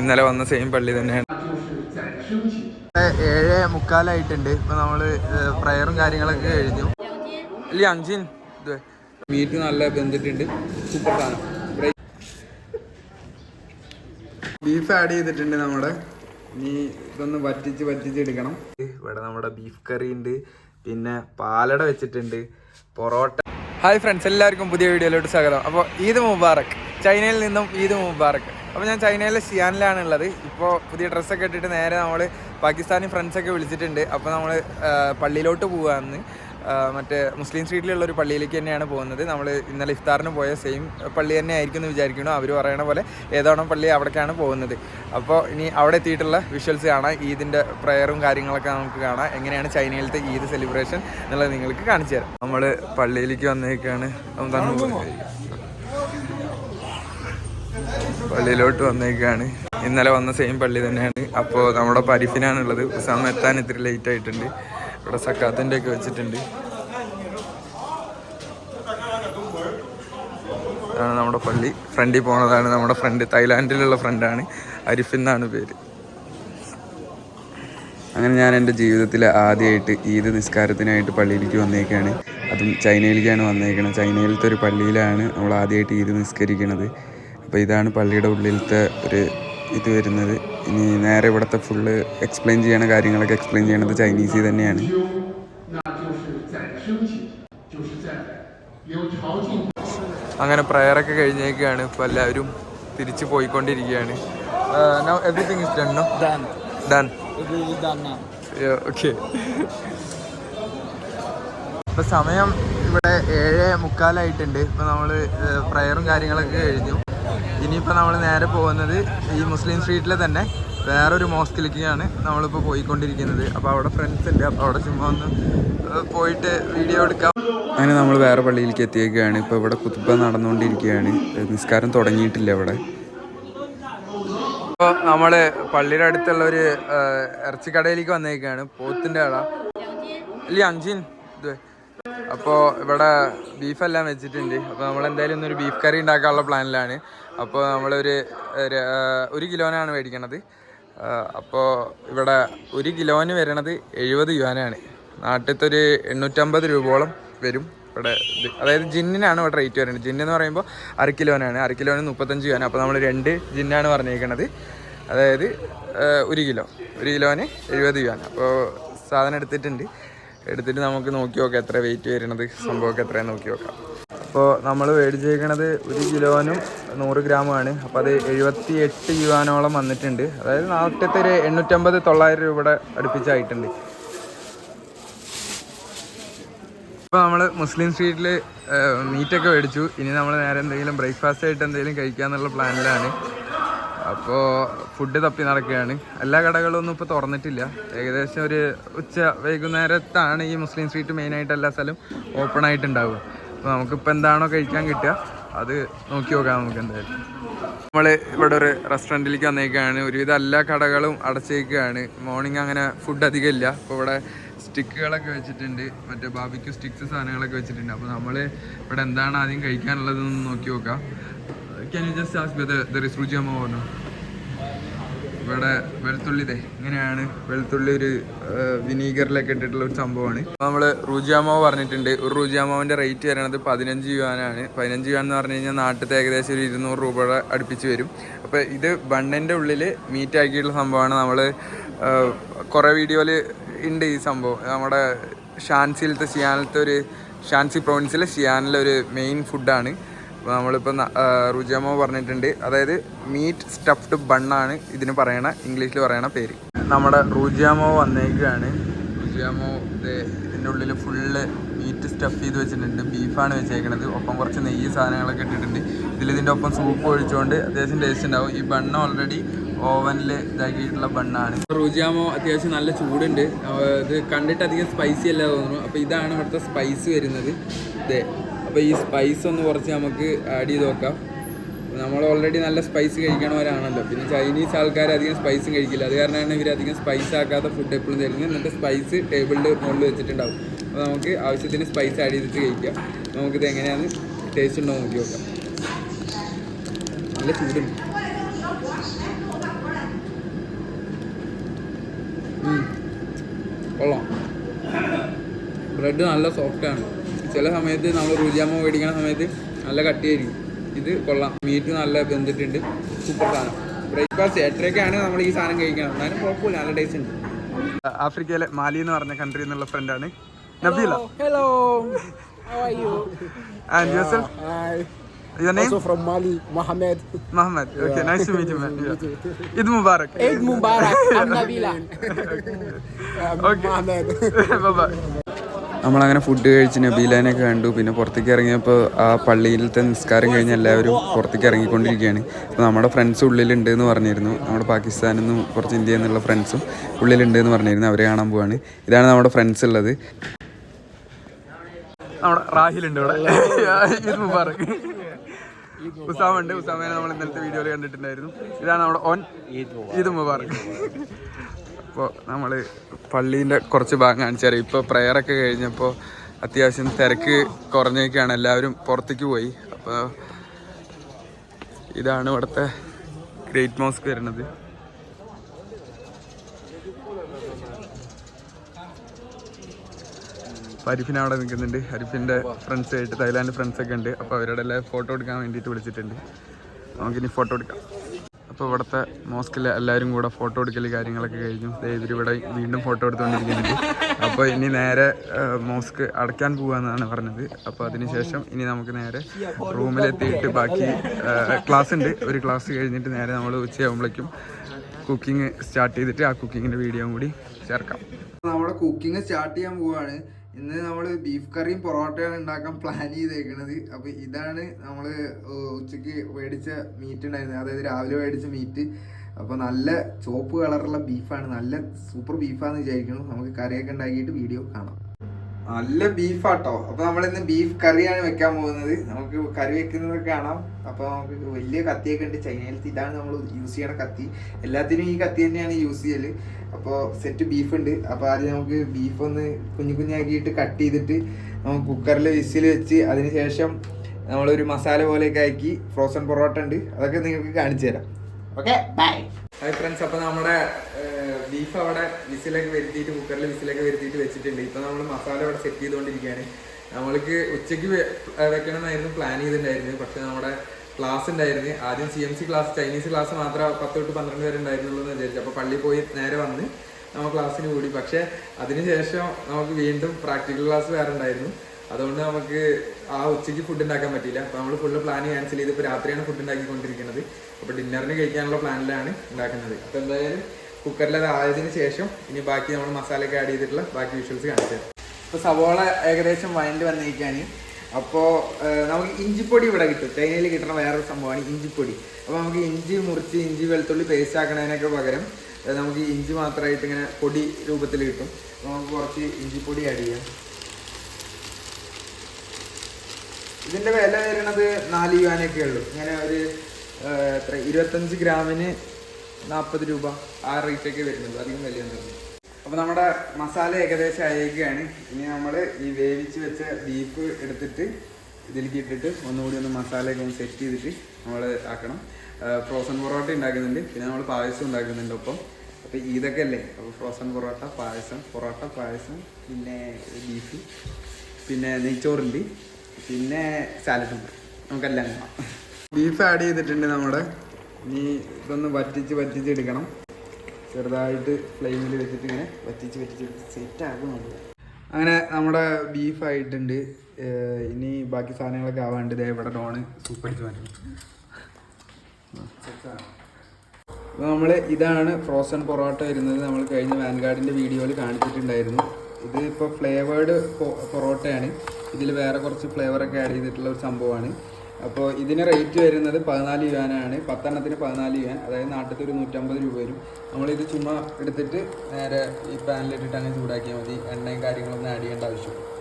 ഇന്നലെ വന്ന സെയിം പള്ളി തന്നെയാണ്. ഏഴ് മുക്കാലായിട്ടുണ്ട്. ഇപ്പൊ നമ്മൾ പ്രയറും കാര്യങ്ങളൊക്കെ കഴിഞ്ഞു. അല്ല അഞ്ചിൻ. മീറ്റ് നല്ല ബന്ധിട്ടുണ്ട് സൂപ്പർ സാധനം. ബീഫ് ആഡ് ചെയ്തിട്ടുണ്ട് നമ്മുടെ. ഇനി ഇതൊന്ന് വറ്റിച്ച് വറ്റിച്ച് എടുക്കണം. ഇവിടെ നമ്മുടെ ബീഫ് കറി ഉണ്ട്. പിന്നെ പാലട വെച്ചിട്ടുണ്ട്. പൊറോട്ട. ഹായ് ഫ്രണ്ട്സ് എല്ലാവർക്കും പുതിയ വീഡിയോയിലോട്ട് സ്വാഗതം. അപ്പോൾ ഈദ് മുബാറക്. ചൈനയിൽ നിന്നും ഈദ് മുബാറക്ക് അപ്പോൾ ഞാൻ ചൈനയിലെ ഷിയാനിലാണ് ഉള്ളത് ഇപ്പോൾ പുതിയ ഡ്രസ്സൊക്കെ ഇട്ടിട്ട് നേരെ നമ്മൾ പാകിസ്ഥാനി ഫ്രണ്ട്സൊക്കെ വിളിച്ചിട്ടുണ്ട്. അപ്പോൾ നമ്മൾ പള്ളിയിലോട്ട് പോകാമെന്ന് മറ്റേ മുസ്ലിം സ്ട്രീറ്റിലുള്ള ഒരു പള്ളിയിലേക്ക് തന്നെയാണ് പോകുന്നത്. നമ്മൾ ഇന്നലെ ഇഫ്താറിന് പോയ സെയിം പള്ളി തന്നെ ആയിരിക്കും എന്ന് വിചാരിക്കുന്നു. അവർ പറയണ പോലെ ഏതാണോ പള്ളി അവിടേക്കാണ് പോകുന്നത്. അപ്പോൾ ഇനി അവിടെ എത്തിയിട്ടുള്ള വിഷ്വൽസ് കാണാം. ഈദിന്റെ പ്രയറും കാര്യങ്ങളൊക്കെ നമുക്ക് കാണാം. എങ്ങനെയാണ് ചൈനയിലത്തെ ഈദ് സെലിബ്രേഷൻ എന്നുള്ളത് നിങ്ങൾക്ക് കാണിച്ചു തരാം. നമ്മൾ പള്ളിയിലേക്ക് വന്നേക്കാണ്. പള്ളിയിലോട്ട് വന്നേക്കാണ്. ഇന്നലെ വന്ന സെയിം പള്ളി തന്നെയാണ്. അപ്പോൾ നമ്മുടെ പരിഫിനാണുള്ളത്. ഉസാമ എത്താൻ ഇത്തിരി ലേറ്റ് ആയിട്ടുണ്ട്. ഇവിടെ സക്കാത്തിന്റെ ഒക്കെ വെച്ചിട്ടുണ്ട്. ഇതാണ് നമ്മുടെ പള്ളി. ഫ്രണ്ടിൽ പോണതാണ് നമ്മുടെ ഫ്രണ്ട് തായ്ലാൻഡിലുള്ള ഫ്രണ്ടാണ് അരിഫ് എന്നാണ് പേര്. അങ്ങനെ ഞാൻ എന്റെ ജീവിതത്തിൽ ആദ്യമായിട്ട് ഈദ് നിസ്കാരത്തിനായിട്ട് പള്ളിയിലേക്ക് വന്നേക്കാണ്. അതും ചൈനയിലേക്കാണ് വന്നേക്കുന്നത് ചൈനയിലത്തെ ഒരു പള്ളിയിലാണ് നമ്മൾ ആദ്യമായിട്ട് ഈദ് നിസ്കരിക്കുന്നത് അപ്പോൾ ഇതാണ് പള്ളിയുടെ ഉള്ളിലത്തെ ഒരു ഇത് വരുന്നത്. ഇനി നേരെ ഇവിടുത്തെ ഫുള്ള് എക്സ്പ്ലെയിൻ ചെയ്യണ കാര്യങ്ങളൊക്കെ എക്സ്പ്ലെയിൻ ചെയ്യണത് ചൈനീസിൽ തന്നെയാണ്. അങ്ങനെ പ്രയറൊക്കെ കഴിഞ്ഞേക്കാണ് ഇപ്പോൾ എല്ലാവരും തിരിച്ചു പോയിക്കൊണ്ടിരിക്കുകയാണ്. എവറിത്തിങ് ഓക്കെ ഇപ്പം സമയം ഇവിടെ ഏഴ് മുക്കാലായിട്ടുണ്ട്. ഇപ്പം നമ്മൾ പ്രയറും കാര്യങ്ങളൊക്കെ കഴിഞ്ഞു. ഇനിയിപ്പോൾ നമ്മൾ നേരെ പോകുന്നത് ഈ മുസ്ലിം സ്ട്രീറ്റിലെ തന്നെ വേറൊരു മോസ്കിലേക്കാണ് നമ്മളിപ്പോൾ പോയിക്കൊണ്ടിരിക്കുന്നത്. അപ്പോൾ അവിടെ ഫ്രണ്ട്സ് ഉണ്ട്. അപ്പോൾ അവിടെ ചുമ്മാ ഒന്ന് പോയിട്ട് വീഡിയോ എടുക്കാം. അങ്ങനെ നമ്മൾ വേറെ പള്ളിയിലേക്ക് എത്തിയേക്കുകയാണ് ഇപ്പോൾ ഇവിടെ കുത്തുബ നടന്നുകൊണ്ടിരിക്കുകയാണ്. നിസ്കാരം തുടങ്ങിയിട്ടില്ല ഇവിടെ. ഇപ്പോൾ നമ്മൾ പള്ളിയുടെ അടുത്തുള്ള ഒരു ഇറച്ചിക്കടയിലേക്ക് വന്നേക്കാണ്. പോത്തിന്റെ കട അല്ലേ അഞ്ചിൻ. ഇത് അപ്പോൾ ഇവിടെ ബീഫെല്ലാം വെച്ചിട്ടുണ്ട്. അപ്പോൾ നമ്മൾ എന്തായാലും ഇന്നൊരു ബീഫ് കറി ഉണ്ടാക്കാനുള്ള പ്ലാനിലാണ്. അപ്പോൾ നമ്മളൊരു ഒരു, കിലോനാണ് മേടിക്കണത്. അപ്പോൾ ഇവിടെ ഒരു കിലോന് വരണത് എഴുപത് യുവാനാണ്. നാട്ടിലത്തെ ഒരു എണ്ണൂറ്റമ്പത് രൂപയോളം വരും ഇവിടെ അതായത് ജിന്നിനാണ് ഇവിടെ റേറ്റ് വരുന്നത് ജിന്ന് എന്ന് പറയുമ്പോൾ അര കിലോനാണ്. അര കിലോന് മുപ്പത്തഞ്ച് യുവാൻ അപ്പോൾ നമ്മൾ രണ്ട് ജിന്നാണ് പറഞ്ഞേക്കണത്. അതായത് ഒരു കിലോ. ഒരു കിലോന് എഴുപത് യുവാൻ അപ്പോൾ സാധനം എടുത്തിട്ടുണ്ട്. എടുത്തിട്ട് നമുക്ക് നോക്കി നോക്കാം എത്ര വെയിറ്റ് വരുന്നത് സംഭവമൊക്കെ എത്രയാണ് നോക്കി നോക്കാം. അപ്പോൾ നമ്മൾ മേടിച്ചേക്കണത് ഒരു കിലോനും നൂറ് ഗ്രാമുമാണ് അപ്പോൾ അത് എഴുപത്തി എട്ട് യുവാനോളം വന്നിട്ടുണ്ട്. അതായത് നാട്ടിലത്തെ ഒരു എണ്ണൂറ്റമ്പത് തൊള്ളായിരം രൂപയുടെ അടുപ്പിച്ചായിട്ടുണ്ട്. ഇപ്പോൾ നമ്മൾ മുസ്ലിം സ്ട്രീറ്റിൽ മീറ്റൊക്കെ മേടിച്ചു. ഇനി നമ്മൾ നേരെ എന്തെങ്കിലും ബ്രേക്ക്ഫാസ്റ്റ് ആയിട്ട് എന്തെങ്കിലും കഴിക്കാമെന്നുള്ള പ്ലാനിലാണ് അപ്പോൾ ഫുഡ് തപ്പി നടക്കുകയാണ്. എല്ലാ കടകളും ഒന്നും ഇപ്പോൾ തുറന്നിട്ടില്ല. ഏകദേശം ഒരു ഉച്ച വൈകുന്നേരത്താണ് ഈ മുസ്ലിം സ്ട്രീറ്റ് മെയിനായിട്ട് എല്ലാ സ്ഥലവും ഓപ്പൺ ആയിട്ടുണ്ടാവുക. അപ്പോൾ നമുക്കിപ്പോൾ എന്താണോ കഴിക്കാൻ കിട്ടുക അത് നോക്കി നോക്കാം നമുക്ക് എന്തായാലും. നമ്മൾ ഇവിടെ ഒരു റെസ്റ്റോറന്റിലേക്ക് വന്നേക്കുകയാണ് ഒരുവിധം എല്ലാ കടകളും അടച്ചേക്കുകയാണ് മോർണിംഗ് അങ്ങനെ ഫുഡ് അധികം ഇല്ല. അപ്പോൾ ഇവിടെ സ്റ്റിക്കുകളൊക്കെ വെച്ചിട്ടുണ്ട്. മറ്റേ ബാബിക്യൂ സ്റ്റിക്സ് സാധനങ്ങളൊക്കെ വെച്ചിട്ടുണ്ട്. അപ്പോൾ നമ്മൾ ഇവിടെ എന്താണ് ആദ്യം കഴിക്കാനുള്ളതെന്ന് നോക്കി നോക്കാം. Can you just ask there is രുചിയമ്മ പറഞ്ഞു. ഇവിടെ വെളുത്തുള്ളി ഇതേ ഇങ്ങനെയാണ് വെളുത്തുള്ളി ഒരു വിനീഗറിലൊക്കെ ഇട്ടിട്ടുള്ള ഒരു സംഭവമാണ്. നമ്മൾ റുജിയാമാവ് പറഞ്ഞിട്ടുണ്ട്. ഒരു റുജിയാമാവിന്റെ റേറ്റ് വരണത് പതിനഞ്ച് യുവാനാണ് പതിനഞ്ച് യുവാൻ എന്ന് പറഞ്ഞു കഴിഞ്ഞാൽ നാട്ടിലത്തെ ഏകദേശം ഒരു ഇരുന്നൂറ് രൂപയുടെ അടുപ്പിച്ച് വരും. അപ്പോൾ ഇത് ബണ്ണിന്റെ ഉള്ളിൽ മീറ്റ് ആക്കിയിട്ടുള്ള സംഭവമാണ്. നമ്മൾ കുറേ വീഡിയോയിൽ ഉണ്ട് ഈ സംഭവം. നമ്മുടെ ഷാൻസിയിലത്തെ ഷിയാനിലത്തെ ഒരു ഷാൻസി പ്രൊവിൻസിലെ ഷിയാനിലെ ഒരു മെയിൻ ഫുഡാണ് അപ്പോൾ നമ്മളിപ്പോൾ റുജാമോ പറഞ്ഞിട്ടുണ്ട്. അതായത് മീറ്റ് സ്റ്റഫ്ഡ് ബണ്ണാണ് ഇതിന് പറയണ ഇംഗ്ലീഷിൽ പറയണ പേര്. നമ്മുടെ റുജാമോ വന്നേക്കാണ്. റുജാമോ ഇത് ഇതിന്റെ ഉള്ളിൽ ഫുള്ള് മീറ്റ് സ്റ്റഫ് ചെയ്ത് വെച്ചിട്ടുണ്ട്. ബീഫാണ് വെച്ചേക്കണത്. ഒപ്പം കുറച്ച് നെയ്യ് സാധനങ്ങളൊക്കെ ഇട്ടിട്ടുണ്ട്. ഇതിൽ ഇതിന്റെ ഒപ്പം സൂപ്പ് ഒഴിച്ചുകൊണ്ട് അത്യാവശ്യം ടേസ്റ്റ് ഉണ്ടാവും. ഈ ബണ്ണ് ഓൾറെഡി ഓവനിൽ ഇതാക്കിയിട്ടുള്ള ബണ്ണാണ് റുജാമോ അത്യാവശ്യം നല്ല ചൂടുണ്ട്. ഇത് കണ്ടിട്ട് അധികം സ്പൈസി അല്ല തോന്നുന്നു. അപ്പോൾ ഇതാണ് ഇവിടുത്തെ സ്പൈസ് വരുന്നത്. ഇതേ അപ്പോൾ ഈ സ്പൈസ് ഒന്ന് കുറച്ച് നമുക്ക് ആഡ് ചെയ്ത് നോക്കാം. നമ്മൾ ഓൾറെഡി നല്ല സ്പൈസ് കഴിക്കണവരാണല്ലോ. പിന്നെ ചൈനീസ് ആൾക്കാർ അധികം സ്പൈസും കഴിക്കില്ല. അത് കാരണമാണ് ഇവർ അധികം സ്പൈസ് ആക്കാത്ത ഫുഡ് എപ്പോഴും തരുന്നത്. എന്നിട്ട് സ്പൈസ് ടേബിളിന്റെ മുകളിൽ വെച്ചിട്ടുണ്ടാവും. അപ്പോൾ നമുക്ക് ആവശ്യത്തിന് സ്പൈസ് ആഡ് ചെയ്തിട്ട് കഴിക്കാം. നമുക്കിത് എങ്ങനെയാണ് ടേസ്റ്റ് ഉണ്ടോ നോക്കി നോക്കാം. നല്ല ചൂടുണ്ട്. കൊള്ളാം. ബ്രെഡ് നല്ല സോഫ്റ്റാണ് ചില സമയത്ത് നമ്മൾ റുചിയാമ മേടിക്കുന്ന സമയത്ത് നല്ല കട്ടിയായിരിക്കും. ഇത് കൊള്ളാം. മീറ്റ് നല്ല വെന്തിട്ടുണ്ട്. സൂപ്പർ സാധനം. ബ്രേക്ക്ഫാസ്റ്റ് എട്ടരയ്ക്കാണ് നമ്മൾ ഈ സാധനം കഴിക്കണം എന്നാലും കുഴപ്പമില്ല. നല്ല ടേസ്റ്റ് ഉണ്ട്. ആഫ്രിക്കയിലെ മാലി എന്ന് പറഞ്ഞ കൺട്രി എന്നുള്ള ഫ്രണ്ടാണ് Nabeela hello? And yourself Also from Mali, Mohammed. Eid Mubarak. I'm Nabila. Okay. Mohammed. നമ്മളങ്ങനെ ഫുഡ് കഴിച്ച് നബീലാനൊക്കെ കണ്ടു. പിന്നെ പുറത്തേക്ക് ഇറങ്ങിയപ്പോൾ ആ പള്ളിയിലത്തെ നിസ്കാരം കഴിഞ്ഞ് എല്ലാവരും പുറത്തേക്ക് ഇറങ്ങിക്കൊണ്ടിരിക്കുകയാണ്. അപ്പോൾ നമ്മുടെ ഫ്രണ്ട്സ് ഉള്ളിലുണ്ട് എന്ന് പറഞ്ഞിരുന്നു. നമ്മുടെ പാകിസ്ഥാനിൽ നിന്നും കുറച്ച് ഇന്ത്യയിൽ നിന്നുള്ള ഫ്രണ്ട്സും ഉള്ളിലുണ്ട് എന്ന് പറഞ്ഞിരുന്നു. അവരെ കാണാൻ പോവാണ്. ഇതാണ് നമ്മുടെ ഫ്രണ്ട്സ് ഉള്ളത്. നമ്മുടെ റാഹിലുണ്ട് ഇവിടെ. ഇത് മുബാറക്. ഉസാമ ഉണ്ട് ഉസാമേനെ നമ്മൾ ഇന്നലത്തെ വീഡിയോയിൽ കണ്ടിട്ടുണ്ടായിരുന്നു. ഇതാണ് നമ്മുടെ ഓൻ. ഇത് മുബാറക്. അപ്പോൾ നമ്മൾ പള്ളീന്റെ കുറച്ച് ഭാഗം കാണിച്ചു തരാം. ഇപ്പോൾ പ്രെയറൊക്കെ കഴിഞ്ഞപ്പോൾ അത്യാവശ്യം തിരക്ക് കുറഞ്ഞേക്കാണ് എല്ലാവരും പുറത്തേക്ക് പോയി. അപ്പോൾ ഇതാണ് ഇവിടുത്തെ ഗ്രേറ്റ് മോസ്ക് വരുന്നത്. അപ്പോൾ അരിഫിൻ അവിടെ നിൽക്കുന്നുണ്ട്. അരിഫിന്റെ ഫ്രണ്ട്സായിട്ട് തായ്ലാൻഡ് ഫ്രണ്ട്സ് ഒക്കെ ഉണ്ട്. അപ്പോൾ അവരുടെ എല്ലാം ഫോട്ടോ എടുക്കാൻ വേണ്ടിയിട്ട് വിളിച്ചിട്ടുണ്ട്. നമുക്കിനി ഫോട്ടോ എടുക്കാം. അപ്പോൾ ഇവിടുത്തെ മോസ്കിൽ എല്ലാവരും കൂടെ ഫോട്ടോ എടുക്കൽ കാര്യങ്ങളൊക്കെ കഴിഞ്ഞു. ദേ ഇവിടെ വീണ്ടും ഫോട്ടോ എടുത്തുകൊണ്ടിരിക്കുന്നുണ്ട്. അപ്പോൾ ഇനി നേരെ മോസ്ക് അടയ്ക്കാൻ പോകാമെന്നാണ് പറഞ്ഞത്. അപ്പോൾ അതിനുശേഷം ഇനി നമുക്ക് നേരെ റൂമിലെത്തിയിട്ട് ബാക്കി ക്ലാസ് ഉണ്ട്. ഒരു ക്ലാസ് കഴിഞ്ഞിട്ട് നേരെ നമ്മൾ ഉച്ചയാകുമ്പോഴേക്കും കുക്കിംഗ് സ്റ്റാർട്ട് ചെയ്തിട്ട് ആ കുക്കിങ്ങിന്റെ വീഡിയോ കൂടി ചേർക്കാം. നമ്മുടെ കുക്കിംഗ് സ്റ്റാർട്ട് ചെയ്യാൻ പോവാണ്. ഇന്ന് നമ്മൾ ബീഫ് കറിയും പൊറോട്ടയാണ് ഉണ്ടാക്കാൻ പ്ലാൻ ചെയ്തേക്കുന്നത് അപ്പോൾ ഇതാണ് നമ്മൾ ഉച്ചയ്ക്ക് മേടിച്ച മീറ്റ് ഉണ്ടായിരുന്നത് അതായത് രാവിലെ മേടിച്ച മീറ്റ് അപ്പോൾ നല്ല ചുവപ്പ് കളറുള്ള ബീഫാണ് നല്ല സൂപ്പർ ബീഫാന്ന് വിചാരിക്കുന്നു. നമുക്ക് കറിയൊക്കെ ഉണ്ടാക്കിയിട്ട് വീഡിയോ കാണാം. നല്ല ബീഫാട്ടോ അപ്പൊ നമ്മൾ ഇന്ന് ബീഫ് കറിയാണ് വെക്കാൻ പോകുന്നത്. നമുക്ക് കറി വെക്കുന്നത് കാണാം. അപ്പൊ നമുക്ക് വലിയ കത്തിയൊക്കെ ഉണ്ട് ചൈനയിലത്തെ ഇതാണ് നമ്മൾ യൂസ് ചെയ്യണ കത്തി. എല്ലാത്തിനും ഈ കത്തി തന്നെയാണ് യൂസ് ചെയ്യൽ. അപ്പോൾ സെറ്റ് ബീഫ് ഉണ്ട്. അപ്പോൾ ആദ്യം നമുക്ക് ബീഫ് ഒന്ന് കുഞ്ഞു കുഞ്ഞാക്കിയിട്ട് കട്ട് ചെയ്തിട്ട് നമുക്ക് കുക്കറിൽ വിസിൽ വെച്ച് അതിന് ശേഷം നമ്മളൊരു മസാല പോലെയൊക്കെ ആക്കി ഫ്രോസൺ പൊറോട്ട ഉണ്ട്. അതൊക്കെ നിങ്ങൾക്ക് കാണിച്ചു തരാം. ഓക്കെ ബൈ ഹായ് ഫ്രണ്ട്സ് അപ്പോൾ നമ്മുടെ ബീഫ് അവിടെ വിസിലൊക്കെ വരുത്തിയിട്ട് കുക്കറിൽ വിസിലൊക്കെ വരുത്തിയിട്ട് വെച്ചിട്ടുണ്ട്. ഇപ്പോൾ നമ്മൾ മസാല അവിടെ സെറ്റ് ചെയ്തുകൊണ്ടിരിക്കുകയാണ്. നമ്മൾക്ക് ഉച്ചയ്ക്ക് വെക്കണമെന്നായിരുന്നു പ്ലാൻ ചെയ്തിട്ടുണ്ടായിരുന്നത്. പക്ഷേ നമ്മുടെ ക്ലാസ് ഉണ്ടായിരുന്നു. ആദ്യം C M C class Chinese class മാത്രം പത്ത് തൊട്ട് പന്ത്രണ്ട് വരെ ഉണ്ടായിരുന്നുള്ളൂ എന്ന് വിചാരിച്ചു. അപ്പോൾ പള്ളി പോയി നേരെ വന്ന് നമ്മൾ ക്ലാസ്സിന് കൂടി പക്ഷേ അതിനുശേഷം നമുക്ക് വീണ്ടും പ്രാക്ടിക്കൽ ക്ലാസ് വേറെ ഉണ്ടായിരുന്നു. അതുകൊണ്ട് നമുക്ക് ആ ഉച്ചയ്ക്ക് ഫുഡ് ഉണ്ടാക്കാൻ പറ്റിയില്ല. അപ്പോൾ നമ്മൾ ഫുള്ള് പ്ലാൻ ക്യാൻസൽ ചെയ്ത് ഇപ്പോൾ രാത്രിയാണ് ഫുഡ് ഉണ്ടാക്കിക്കൊണ്ടിരിക്കുന്നത്. അപ്പോൾ ഡിന്നറിന് കഴിക്കാനുള്ള പ്ലാനിലാണ് ഉണ്ടാക്കുന്നത്. അപ്പോൾ എന്തായാലും കുക്കറിൽ അത് ആയതിനു ശേഷം ഇനി ബാക്കി നമ്മൾ മസാലയൊക്കെ ആഡ് ചെയ്തിട്ടുള്ള ബാക്കി വിഷ്വൽസ് കാണിച്ചു തരാം ഇപ്പോൾ സവോള ഏകദേശം വഴണ്ട് വന്നിരിക്കുകയാണ് അപ്പോൾ നമുക്ക് ഇഞ്ചിപ്പൊടി ഇവിടെ കിട്ടും. ചൈനയിൽ കിട്ടുന്ന വേറൊരു സംഭവമാണ് ഇഞ്ചിപ്പൊടി. അപ്പോൾ നമുക്ക് ഇഞ്ചി മുറിച്ച് ഇഞ്ചി വെളുത്തുള്ളി പേസ്റ്റ് ആക്കണതിനൊക്കെ പകരം നമുക്ക് ഇഞ്ചി മാത്രമായിട്ട് ഇങ്ങനെ പൊടി രൂപത്തിൽ കിട്ടും. അപ്പോൾ നമുക്ക് കുറച്ച് ഇഞ്ചിപ്പൊടി ആഡ് ചെയ്യാം. ഇതിന്റെ വില വരുന്നത് നാല് യുവാനൊക്കെ ഉള്ളൂ. ഇങ്ങനെ ഒരു എത്ര ഇരുപത്തഞ്ച് ഗ്രാമിന് നാൽപ്പത് രൂപ ആ റേറ്റൊക്കെ വരുന്നുള്ളൂ അധികം വിലയൊന്നും അപ്പോൾ നമ്മുടെ മസാല ഏകദേശം അയക്കുകയാണ് ഇനി നമ്മൾ ഈ വേവിച്ച് വെച്ച ബീഫ് എടുത്തിട്ട് ഇതിലേക്ക് ഇട്ടിട്ട് ഒന്നുകൂടി ഒന്ന് മസാലയൊക്കെ ഒന്ന് സെറ്റ് ചെയ്തിട്ട് നമ്മൾ ആക്കണം. ഫ്രോസൺ പൊറോട്ട ഉണ്ടാക്കുന്നുണ്ട്. പിന്നെ നമ്മൾ പായസം ഉണ്ടാക്കുന്നുണ്ട് ഒപ്പം. അപ്പോൾ ഇതൊക്കെ അല്ലേ? അപ്പോൾ ഫ്രോസൺ പൊറോട്ട പായസം പൊറോട്ട പായസം പിന്നെ ബീഫ് പിന്നെ നെയ്ച്ചോറുണ്ട്. പിന്നെ സാലഡ് ഉണ്ട്. നമുക്കെല്ലാം കാണാം ബീഫ് ആഡ് ചെയ്തിട്ടുണ്ട് നമ്മുടെ. ഇനി ഇതൊന്ന് വറ്റിച്ച് വറ്റിച്ച് എടുക്കണം. ചെറുതായിട്ട് ഫ്ലെയിമിൽ വെച്ചിട്ട് ഇങ്ങനെ വറ്റിച്ച് വറ്റിച്ച് സെറ്റ് ആക്കും നമ്മൾ അങ്ങനെ നമ്മുടെ ബീഫ് ആയിട്ടുണ്ട്. ഇനി ബാക്കി സാധനങ്ങളൊക്കെ ആവാണ്ട് ദേ ഇവിടെ ഡോണ് സൂപ്പർ അടിച്ച് അപ്പോൾ നമ്മൾ ഇതാണ് ഫ്രോസൺ പൊറോട്ട വരുന്നത്. നമ്മൾ കഴിഞ്ഞ വാൻഗാർഡിന്റെ വീഡിയോയിൽ കാണിച്ചിട്ടുണ്ടായിരുന്നു. ഇത് ഇപ്പോൾ ഫ്ലേവേർഡ് പൊറോട്ടയാണ്. ഇതിൽ വേറെ കുറച്ച് ഫ്ലേവറൊക്കെ ആഡ് ചെയ്തിട്ടുള്ള ഒരു സംഭവമാണ്. അപ്പോൾ ഇതിന് റേറ്റ് വരുന്നത് പതിനാല് യുവാനാണ് പത്തെണ്ണത്തിന് പതിനാല് യുവാൻ അതായത് നാട്ടിൽ ഒരു നൂറ്റമ്പത് രൂപ വരും. നമ്മളിത് ചുമ്മാ എടുത്തിട്ട് നേരെ ഈ പാനിലിട്ടിട്ട് അങ്ങനെ ചൂടാക്കിയാൽ മതി. എണ്ണയും കാര്യങ്ങളൊന്നും ആഡ് ചെയ്യേണ്ട ആവശ്യം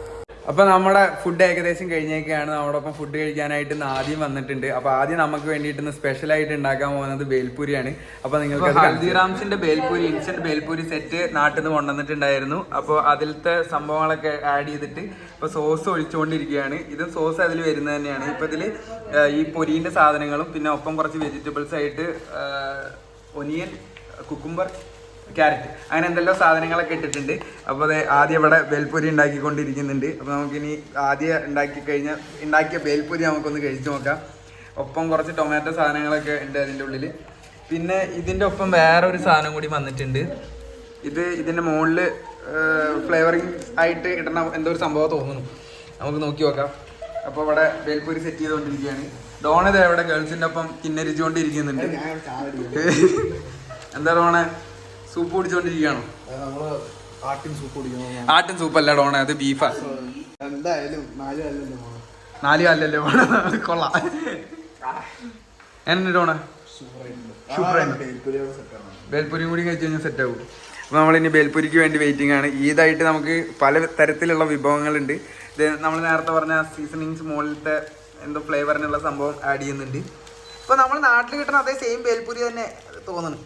അപ്പൊ നമ്മുടെ ഫുഡ് ഏകദേശം കഴിഞ്ഞേക്കാണ്. നമ്മോടൊപ്പം ഫുഡ് കഴിക്കാനായിട്ട് ഇന്ന് ആദ്യം വന്നിട്ടുണ്ട്. അപ്പൊ ആദ്യം നമുക്ക് വേണ്ടിയിട്ട് ഇന്ന് സ്പെഷ്യൽ ആയിട്ട് ഉണ്ടാക്കാൻ പോകുന്നത് ബേൽപൂരിയാണ്. അപ്പൊ നിങ്ങൾക്ക് ഹൽദിറാംസിന്റെ ബേൽപൂരി ഇൻസ്റ്റന്റ് ബേൽപൂരി സെറ്റ് നാട്ടിൽ നിന്ന് കൊണ്ടുവന്നിട്ടുണ്ടായിരുന്നു. അപ്പോൾ അതിലത്തെ സംഭവങ്ങളൊക്കെ ആഡ് ചെയ്തിട്ട് ഇപ്പൊ സോസ് ഒഴിച്ചുകൊണ്ടിരിക്കുകയാണ്. ഇതും സോസ് അതിൽ വരുന്നത് തന്നെയാണ്. ഇപ്പൊ ഇതിൽ ഈ പൊരിന്റെ സാധനങ്ങളും പിന്നെ ഒപ്പം കുറച്ച് വെജിറ്റബിൾസ് ആയിട്ട് ഒനിയൻ കുക്കുംബർ ക്യാരറ്റ് അങ്ങനെ എന്തെല്ലാം സാധനങ്ങളൊക്കെ ഇട്ടിട്ടുണ്ട്. അപ്പോൾ അത് ആദ്യം ഇവിടെ ബേൽപൂരി ഉണ്ടാക്കിക്കൊണ്ടിരിക്കുന്നുണ്ട്. അപ്പോൾ നമുക്കിനി ആദ്യം ഉണ്ടാക്കി കഴിഞ്ഞാൽ ഉണ്ടാക്കിയ ബേൽപൂരി നമുക്കൊന്ന് കഴിച്ചു നോക്കാം. ഒപ്പം കുറച്ച് ടൊമാറ്റോ സാധനങ്ങളൊക്കെ ഉണ്ട് അതിന്റെ ഉള്ളിൽ പിന്നെ ഇതിന്റെ ഒപ്പം വേറെ ഒരു സാധനം കൂടി വന്നിട്ടുണ്ട്. ഇത് ഇതിന്റെ മുകളിൽ ഫ്ലേവറിങ് ആയിട്ട് ഇടണ എന്തോ ഒരു സംഭവം തോന്നുന്നു. നമുക്ക് നോക്കി നോക്കാം. അപ്പോൾ ഇവിടെ ബേൽപൂരി സെറ്റ് ചെയ്തുകൊണ്ടിരിക്കുകയാണ്. ഡോണിത് ഇവിടെ ഗേൾസിന്റെ ഒപ്പം കിന്നരിച്ചുകൊണ്ടിരിക്കുന്നുണ്ട്. എന്താ ഡോണെ? സൂപ്പ് കുടിച്ചോണ്ടിരിക്കണോ നമ്മൾ ആട്ടിൻ സൂപ്പ് കുടിക്കണം. ആട്ടിൻ സൂപ്പ് അല്ല ഡോണ? അത് ബീഫാ എന്തായാലും നാല് കാലല്ലേ നാല് കാലല്ലേ കൊള്ളാം. എന്നെ ഡോണ? ബേൽപൂരിയും കൂടി കഴിച്ചു കഴിഞ്ഞാൽ സെറ്റ് ആവും. അപ്പോൾ നമ്മളിനി ബേൽപുരിക്ക് വേണ്ടി വെയിറ്റിംഗ് ആണ്. ഈദായിട്ട് നമുക്ക് പല തരത്തിലുള്ള വിഭവങ്ങളുണ്ട്. ഇത് നമ്മൾ നേരത്തെ പറഞ്ഞ സീസണിങ്സ് മുകളിലത്തെ എന്തോ ഫ്ലേവറിനുള്ള സംഭവം ആഡ് ചെയ്യുന്നുണ്ട്. ഇപ്പോൾ നമ്മൾ നാട്ടിൽ കിട്ടുന്ന അതേ സെയിം ബേൽപുരി തന്നെ തോന്നുന്നു.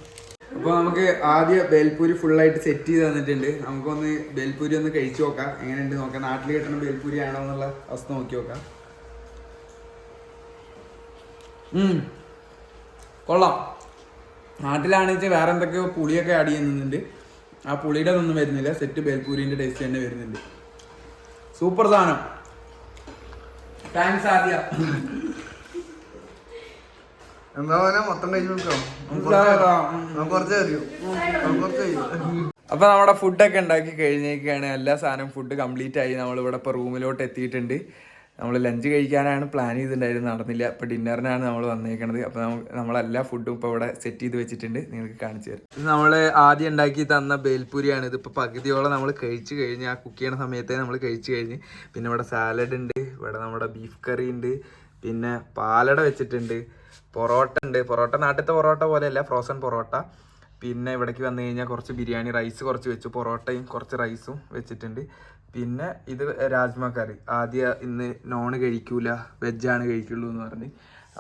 അപ്പോൾ നമുക്ക് ആദ്യം ബേൽപൂരി ആയിട്ട് സെറ്റ് ചെയ്ത് തന്നിട്ടുണ്ട്. നമുക്കൊന്ന് ബേൽപൂരി ഒന്ന് കഴിച്ചു നോക്കാം. എങ്ങനെയുണ്ട് നോക്കാം. നാട്ടിൽ കിട്ടുന്ന ബേൽപൂരി ആണോ എന്നുള്ള അവസ്ഥ നോക്കി നോക്കാം. കൊള്ളാം. നാട്ടിലാണെങ്കിൽ വേറെ എന്തൊക്കെയോ പുളിയൊക്കെ ആഡ് ചെയ്യുന്നുണ്ട് ആ പുളിയുടെ ഒന്നും വരുന്നില്ല. സെറ്റ് ബേൽപൂരിന്റെ ടേസ്റ്റ് തന്നെ വരുന്നുണ്ട്. സൂപ്പർ സാധനം. താങ്ക്സ് ആദ്യ. എന്താ മൊത്തം നോക്കാം നമുക്ക് കുറച്ച് അറിയും നമുക്ക് കുറച്ച് കഴിയും അപ്പൊ നമ്മുടെ ഫുഡൊക്കെ ഉണ്ടാക്കി കഴിഞ്ഞേക്കാണ് എല്ലാ സാധനവും ഫുഡ് കംപ്ലീറ്റ് ആയി. നമ്മൾ ഇവിടെ ഇപ്പൊ റൂമിലോട്ട് എത്തിയിട്ടുണ്ട്. നമ്മൾ ലഞ്ച് കഴിക്കാനാണ് പ്ലാൻ ചെയ്തിട്ടുണ്ടായിരുന്നു നടന്നില്ല. അപ്പോൾ ഡിന്നറിനാണ് നമ്മൾ വന്നേക്കണത്. അപ്പോൾ നമ്മളെല്ലാ ഫുഡും ഇപ്പോൾ ഇവിടെ സെറ്റ് ചെയ്ത് വെച്ചിട്ടുണ്ട്. നിങ്ങൾക്ക് കാണിച്ചു തരാം. ഇത് നമ്മൾ ആദ്യം ഉണ്ടാക്കി തന്ന ബേൽപൂരിയാണ്. ഇതിപ്പോൾ പകുതിയോളം നമ്മൾ കഴിച്ചു കഴിഞ്ഞ് ആ കുക്ക് ചെയ്യണ സമയത്തെ നമ്മൾ കഴിച്ചു കഴിഞ്ഞ്. പിന്നെ ഇവിടെ സാലഡ് ഉണ്ട്. ഇവിടെ നമ്മുടെ ബീഫ് കറി ഉണ്ട്. പിന്നെ പാലട വെച്ചിട്ടുണ്ട്. പൊറോട്ട ഉണ്ട്. പൊറോട്ട നാട്ടിലത്തെ പൊറോട്ട പോലെയല്ല ഫ്രോസൺ പൊറോട്ട. പിന്നെ ഇവിടേക്ക് വന്നു കഴിഞ്ഞാൽ കുറച്ച് ബിരിയാണി റൈസ് കുറച്ച് വെച്ചു. പൊറോട്ടയും കുറച്ച് റൈസും വെച്ചിട്ടുണ്ട്. പിന്നെ ഇത് രാജ്മ കറി ആദ്യം ഇന്ന് നോൺ കഴിക്കൂല വെജാണ് കഴിക്കുള്ളൂ എന്ന് പറഞ്ഞ്.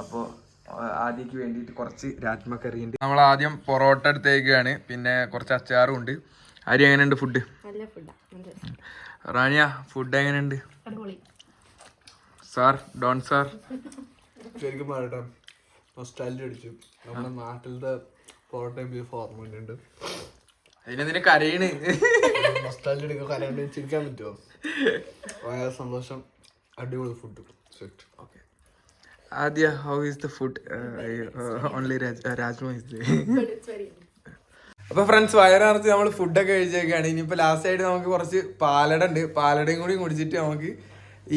അപ്പോൾ ആദ്യക്ക് വേണ്ടിയിട്ട് കുറച്ച് രാജ്മ കറി ഉണ്ട്. നമ്മൾ ആദ്യം പൊറോട്ട എടുത്തേക്കാണ്. പിന്നെ കുറച്ച് അച്ചാറും ഉണ്ട്. ആര്യ എങ്ങനെയുണ്ട് ഫുഡ് റാണിയ ഫുഡ് എങ്ങനെയുണ്ട്? അടിപൊളി. സാർ ഡോൺ സാർ ശരിക്കും നൊസ്റ്റാലജി അടിച്ചു. നമ്മുടെ നാട്ടിലത്തെ പൊറോട്ടയും ബീഫ് ഓർമ്മയുണ്ട് അതിനെന്തിനു കരയണ്? ഓസ്ട്രേലിയ എടുക്കാൻ കരണ്ട് ചിരിക്കാൻ പറ്റുമോ? ഭയങ്കര സന്തോഷം. അടിപൊളി ഫുഡ് സെറ്റ് ഓക്കെ ആദ്യ how is the food only rajma is അപ്പൊ ഫ്രണ്ട്സ് വയറിറച്ച് നമ്മൾ ഫുഡൊക്കെ കഴിച്ചേക്കാണ്. ഇനിയിപ്പോ ലാസ്റ്റ് ആയിട്ട് നമുക്ക് കുറച്ച് പാലട ഉണ്ട്. പാലടയും കൂടി കുടിച്ചിട്ട് നമുക്ക്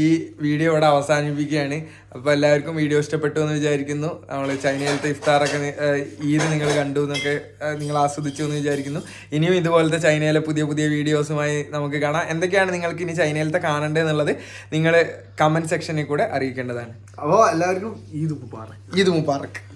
ഈ വീഡിയോ ഇവിടെ അവസാനിപ്പിക്കുകയാണ്. അപ്പോൾ എല്ലാവർക്കും വീഡിയോ ഇഷ്ടപ്പെട്ടു എന്ന് വിചാരിക്കുന്നു. നമ്മൾ ചൈനയിലത്തെ ഇഫ്താറൊക്കെ ഈദ് നിങ്ങൾ കണ്ടു എന്നൊക്കെ നിങ്ങൾ ആസ്വദിച്ചു എന്ന് വിചാരിക്കുന്നു. ഇനിയും ഇതുപോലത്തെ ചൈനയിലെ പുതിയ പുതിയ വീഡിയോസുമായി നമുക്ക് കാണാം. എന്തൊക്കെയാണ് നിങ്ങൾക്ക് ഇനി ചൈനയിലത്തെ കാണേണ്ടതെന്നുള്ളത് നിങ്ങൾ കമന്റ് സെക്ഷനിൽ കൂടെ അറിയിക്കേണ്ടതാണ്. അപ്പോൾ എല്ലാവർക്കും ഈദ് ഉപ്പാറ ഈദ് മുബാറക്ക്